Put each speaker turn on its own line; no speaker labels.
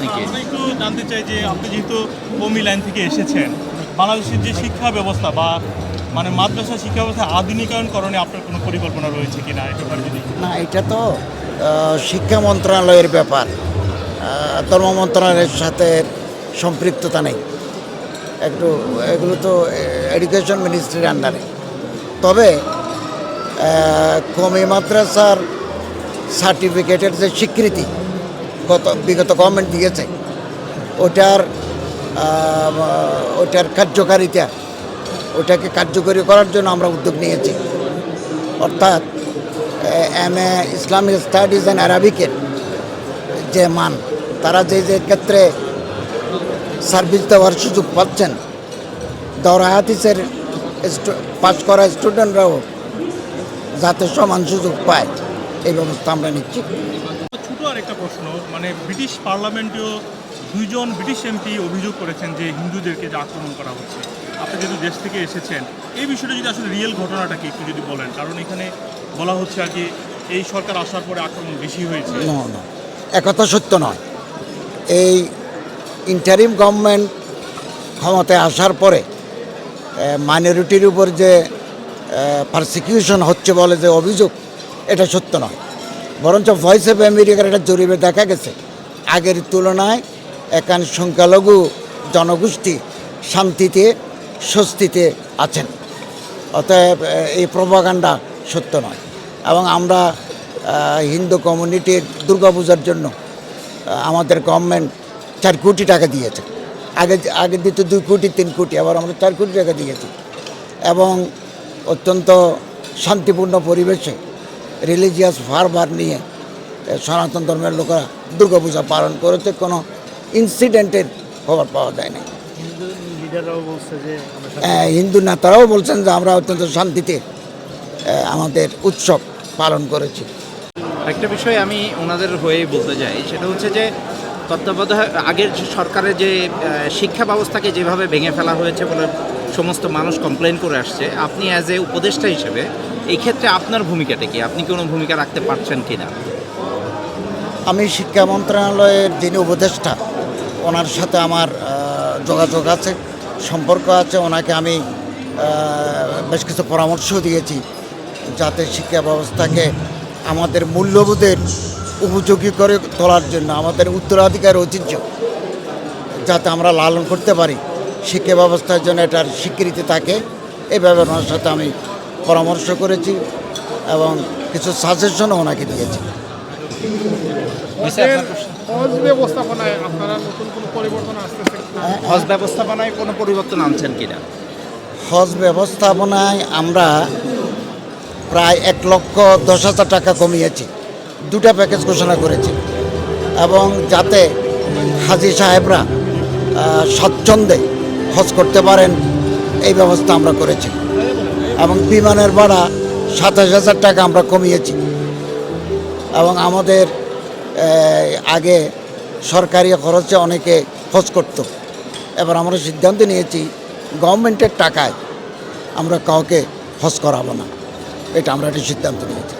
আপনি কি
আমরা একটু জানতে চাই যে আপনি যেহেতু কমি লাইন থেকে এসেছেন বাংলাদেশের যে শিক্ষা ব্যবস্থা বা মানে মাদ্রাসা শিক্ষা ব্যবস্থা আধুনিকায়নকরণে আপনার কোনো পরিকল্পনা রয়েছে কিনা এটা ব্যাপারে? যদি
না এটা তো শিক্ষা মন্ত্রণালয়ের ব্যাপার। ধর্ম মন্ত্রণালয়ের সাথে সম্পৃক্ততা নেই। একটু এগুলো তো এডুকেশন মিনিস্ট্রির আন্ডারে তবে কমি মাদ্রাসার সার্টিফিকেটের যে স্বীকৃতি গত বিগত গভর্নমেন্ট দিয়েছে। ওটার ওটার কার্যকারিতা, ওটাকে কার্যকরী করার জন্য আমরা উদ্যোগ নিয়েছি। অর্থাৎ M A Islamic studies and অ্যারাবিকের যে মান, তারা যে যে ক্ষেত্রে সার্ভিস দেওয়ার সুযোগ পাচ্ছেন, দৌড়া হাতিসের পাস করা স্টুডেন্টরাও যাতে সমান সুযোগ পায়, এই ব্যবস্থা আমরা নিচ্ছি।
আর একটা প্রশ্ন মানে ব্রিটিশ পার্লামেন্টেও দুইজন ব্রিটিশ এমপি অভিযোগ করেছেন যে হিন্দুদেরকে যে আক্রমণ করা হচ্ছে। আপনি যেহেতু দেশ থেকে এসেছেন, এই বিষয়টা যদি আসলে রিয়েল ঘটনাটাকে একটু যদি বলেন, কারণ এখানে বলা হচ্ছে আর কি এই সরকার আসার পরে আক্রমণ বেশি হয়েছে।
না একথা সত্য নয়। এই ইন্টারিম গভর্নমেন্ট ক্ষমতায় আসার পরে মাইনরিটির উপর যে পারসিকিউশন হচ্ছে বলে যে অভিযোগ, এটা সত্য নয়। বরঞ্চ ভয়েস অফ আমেরিকার একটা জরিপে দেখা গেছে। আগের তুলনায় একান সংখ্যালঘু জনগোষ্ঠী শান্তিতে, স্বস্তিতে আছেন। অতএব এই প্রভাকাণ্ডা সত্য নয়। এবং আমরা হিন্দু কমিউনিটির দুর্গাপূজার জন্য আমাদের গভর্নমেন্ট চার কোটি টাকা দিয়েছে। আগে আগে দিত দুই কোটি, তিন কোটি, আবার আমরা চার কোটি টাকা দিয়েছি। এবং অত্যন্ত শান্তিপূর্ণ পরিবেশে রিলিজিয়াস ফারবার নিয়ে সনাতন ধর্মের লোকেরা দুর্গাপূজা পালন করেছে কোনো ইনসিডেন্টের খবর পাওয়া যায় না আহ, হিন্দু নেতারাও বলছেন যে আমরা অত্যন্ত শান্তিতে আমাদের উৎসব পালন করেছি।
একটা বিষয় আমি ওনাদের হয়ে বলতে চাই সেটা হচ্ছে যে তত্ত্বাবধায়ক আগের সরকারের যে শিক্ষা ব্যবস্থাকে যেভাবে ভেঙে ফেলা হয়েছে বলে সমস্ত মানুষ কমপ্লেন করে আসছে আপনি অ্যাজ এ উপদেষ্টা হিসেবে এই ক্ষেত্রে আপনার ভূমিকাটা কি? আপনি কোনো ভূমিকা রাখতে পারছেন কি না
আমি শিক্ষা মন্ত্রণালয়ের যিনি উপদেষ্টা, ওনার সাথে আমার যোগাযোগ আছে, সম্পর্ক আছে, ওনাকে আমি বেশ কিছু পরামর্শ দিয়েছি যাতে শিক্ষা ব্যবস্থাকে আমাদের মূল্যবোধের উপযোগী করে তোলার জন্য, আমাদের উত্তরাধিকার ঐতিহ্য যাতে আমরা লালন করতে পারি। শিক্ষা ব্যবস্থার জন্য এটার স্বীকৃতি থাকে। এইভাবে ওনার সাথে আমি পরামর্শ করেছি এবং কিছু সাজেশনও ওনাকে দিয়েছি।
হজ ব্যবস্থাপনায় আপনারা নতুন কোনো পরিবর্তন আসতেছে কিনা?
হজ ব্যবস্থাপনায় কোনো পরিবর্তন আনছেন কিনা?
হজ ব্যবস্থাপনায় আমরা প্রায় এক লক্ষ দশ হাজার টাকা কমিয়েছি। দুটা প্যাকেজ ঘোষণা করেছি। এবং যাতে হাজি সাহেবরা স্বচ্ছন্দে হজ করতে পারেন এই ব্যবস্থা আমরা করেছি। এবং বিমানের ভাড়া সাতাশ হাজার টাকা আমরা কমিয়েছি। এবং আমাদের আগে সরকারি খরচে অনেকে খোঁজ করত। এবার আমরা সিদ্ধান্ত নিয়েছি গভর্নমেন্টের টাকায় আমরা কাউকে খোঁজ করাবো না। এটা আমরা একটা সিদ্ধান্ত নিয়েছি।